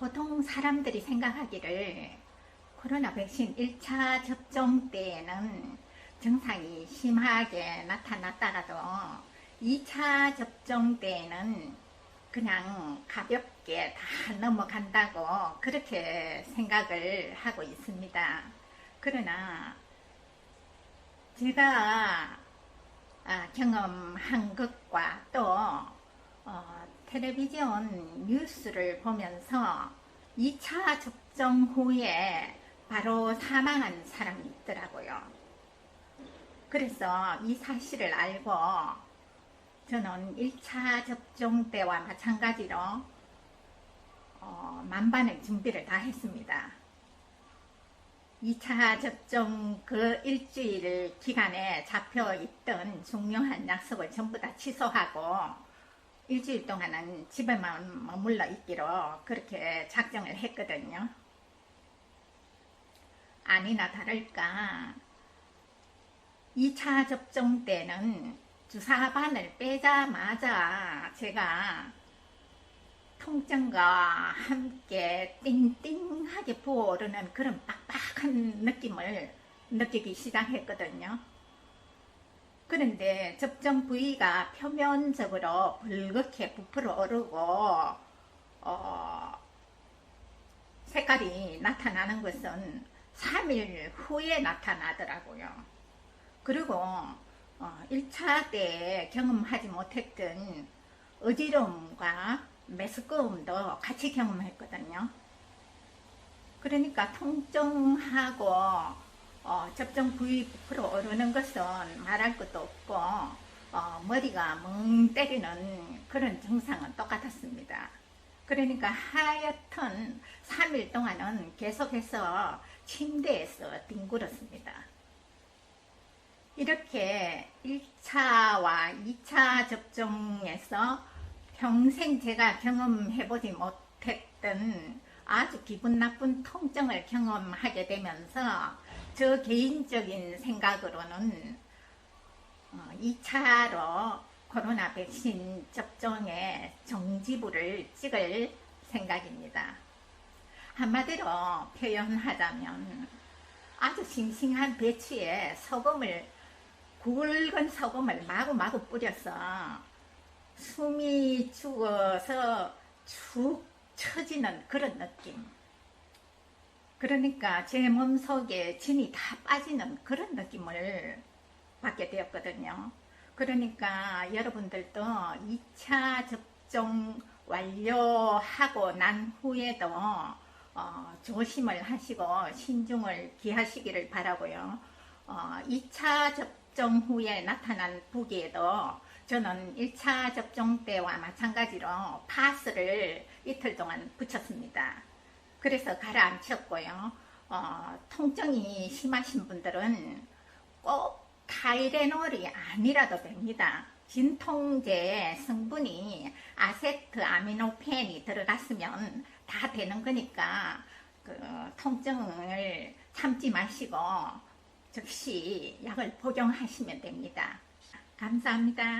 보통 사람들이 생각하기를 코로나 백신 1차 접종 때에는 증상이 심하게 나타났다가도 2차 접종 때에는 그냥 가볍게 다 넘어간다고 그렇게 생각을 하고 있습니다. 그러나 제가 아, 경험한 것과 또 어, 텔레비전 뉴스를 보면서 2차 접종 후에 바로 사망한 사람이 있더라고요. 그래서 이 사실을 알고 저는 1차 접종 때와 마찬가지로 어, 만반의 준비를 다 했습니다. 2차 접종 그 일주일 기간에 잡혀 있던 중요한 약속을 전부 다 취소하고 일주일 동안은 집에만 머물러 있기로 그렇게 작정을 했거든요. 아니나 다를까 2차 접종 때는 주사반을 빼자마자 제가 통증과 함께 띵띵하게 부어오르는 그런 빡빡한 느낌을 느끼기 시작했거든요. 그런데 접종 부위가 표면적으로 붉게 부풀어 오르고 어, 색깔이 나타나는 것은 3일 후에 나타나더라고요. 그리고 어, 1차 때 경험하지 못했던 어지러움과 메스꺼움도 같이 경험했거든요. 그러니까 통증하고 어, 접종 부위 부풀어 오르는 것은 말할 것도 없고 어, 머리가 멍 때리는 그런 증상은 똑같았습니다. 그러니까 하여튼 3일 동안은 계속해서 침대에서 뒹굴었습니다. 이렇게 1차와 2차 접종에서 평생 제가 경험해보지 못했던 아주 기분 나쁜 통증을 경험하게 되면서 저 개인적인 생각으로는 2차로 코로나 백신 접종에 정지부를 찍을 생각입니다. 한마디로 표현하자면 아주 싱싱한 배추에 소금을 굵은 소금을 마구마구 뿌려서 숨이 죽어서 축 처지는 그런 느낌. 그러니까 제 몸속에 진이 다 빠지는 그런 느낌을 받게 되었거든요. 그러니까 여러분들도 2차 접종 완료하고 난 후에도 어, 조심을 하시고 신중을 기하시기를 바라고요. 어, 2차 접종 후에 나타난 부기에도 저는 1차 접종 때와 마찬가지로 파스를 이틀 동안 붙였습니다. 그래서 가라앉혔고요. 어, 통증이 심하신 분들은 꼭 타이레놀이 아니라도 됩니다. 진통제의 성분이 아세트 아미노펜이 들어갔으면 다 되는 거니까 그 통증을 참지 마시고 즉시 약을 복용하시면 됩니다. 감사합니다.